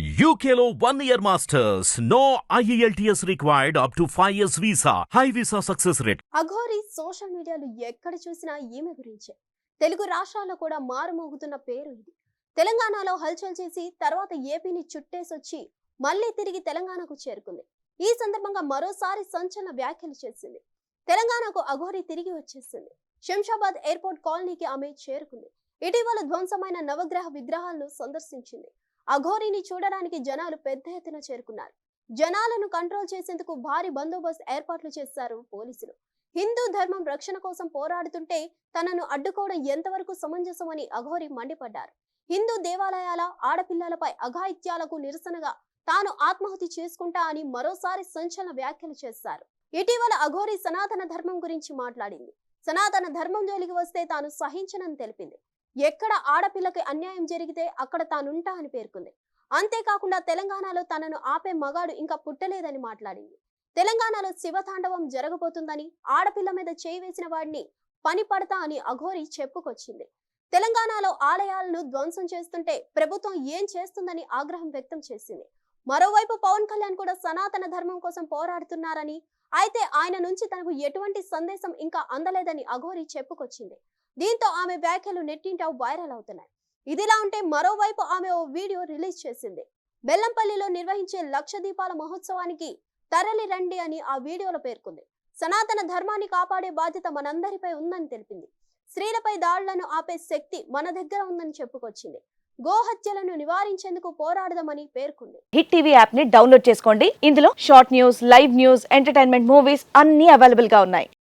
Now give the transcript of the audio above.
యూకేలో one year masters no IELTS required up to five years visa high visa success rate Aghori social మీడియాలో ఎక్కడ చూసినా ఈమె గురించే. తెలుగు రాష్ట్రాల్లో కూడా మారుమోగుతున్న పేరు ఇది. తెలంగాణలో హల్చల్ చేసి తర్వాత ఏపీని చుట్టేసొచ్చి మళ్ళీ తిరిగి తెలంగాణకు చేరుకుంది. ఈ సందర్భంగా మరోసారి సంచలన వ్యాఖ్యలు చేసింది. తెలంగాణకు అఘోరి తిరిగి వచ్చేసింది. శంషాబాద్ ఎయిర్పోర్ట్ కాలనీకి ఆమె చేరుకుంది. ఇటీవల ధ్వంసమైన నవగ్రహ విగ్రహాలను సందర్శించింది. అఘోరిని చూడడానికి జనాలు పెద్ద ఎత్తున చేరుకున్నారు. జనాలను కంట్రోల్ చేసేందుకు భారీ బందోబస్తు ఏర్పాట్లు చేశారు పోలీసులు. హిందూ ధర్మం రక్షణ కోసం పోరాడుతుంటే తనను అడ్డుకోవడం ఎంతవరకు సమంజసమని అఘోరి మండిపడ్డారు. హిందూ దేవాలయాల ఆడపిల్లలపై అఘాయిత్యాలకు నిరసనగా తాను ఆత్మహత్య చేసుకుంటా అని మరోసారి సంచలన వ్యాఖ్యలు చేశారు. ఇటీవల అఘోరి సనాతన ధర్మం గురించి మాట్లాడింది. సనాతన ధర్మం జోలికి వస్తే తాను సహించనని తెలిపింది. ఎక్కడ ఆడపిల్లకి అన్యాయం జరిగితే అక్కడ తానుంటా అని పేర్కొంది. అంతేకాకుండా తెలంగాణలో తనను ఆపే మగాడు ఇంకా పుట్టలేదని మాట్లాడింది. తెలంగాణలో శివతాండవం జరగబోతుందని ఆడపిల్ల మీద చేయి వేసిన వాడిని పని పడతా అని అఘోరి చెప్పుకొచ్చింది. తెలంగాణలో ఆలయాలను ధ్వంసం చేస్తుంటే ప్రభుత్వం ఏం చేస్తుందని ఆగ్రహం వ్యక్తం చేసింది. మరోవైపు పవన్ కళ్యాణ్ కూడా సనాతన ధర్మం కోసం పోరాడుతున్నారని అయితే ఆయన నుంచి తనకు ఎటువంటి సందేశం ఇంకా అందలేదని అఘోరి చెప్పుకొచ్చింది. దీంతో ఆమె వ్యాఖ్యలు నెట్టింట వైరల్ అవుతున్నాయి. ఇదిలా ఉంటే మరోవైపు ఆమె ఓ వీడియో రిలీజ్ చేసింది. బెల్లంపల్లిలో నిర్వహించే లక్ష దీపాల మహోత్సవానికి తరలి రండి అని ఆ వీడియోలో పేర్కొంది. సనాతన ధర్మాన్ని కాపాడే బాధ్యత మనందరిపై ఉందని తెలిపింది. స్త్రీలపై దాడులను ఆపే శక్తి మన దగ్గర ఉందని చెప్పుకొచ్చింది. గోహత్యలను నివారించేందుకు పోరాడదామని పేర్కొంది. హిట్ టీవీ యాప్ని డౌన్లోడ్ చేసుకోండి. ఇందులో short news live news entertainment movies అన్ని అవైలబుల్గా ఉన్నాయి.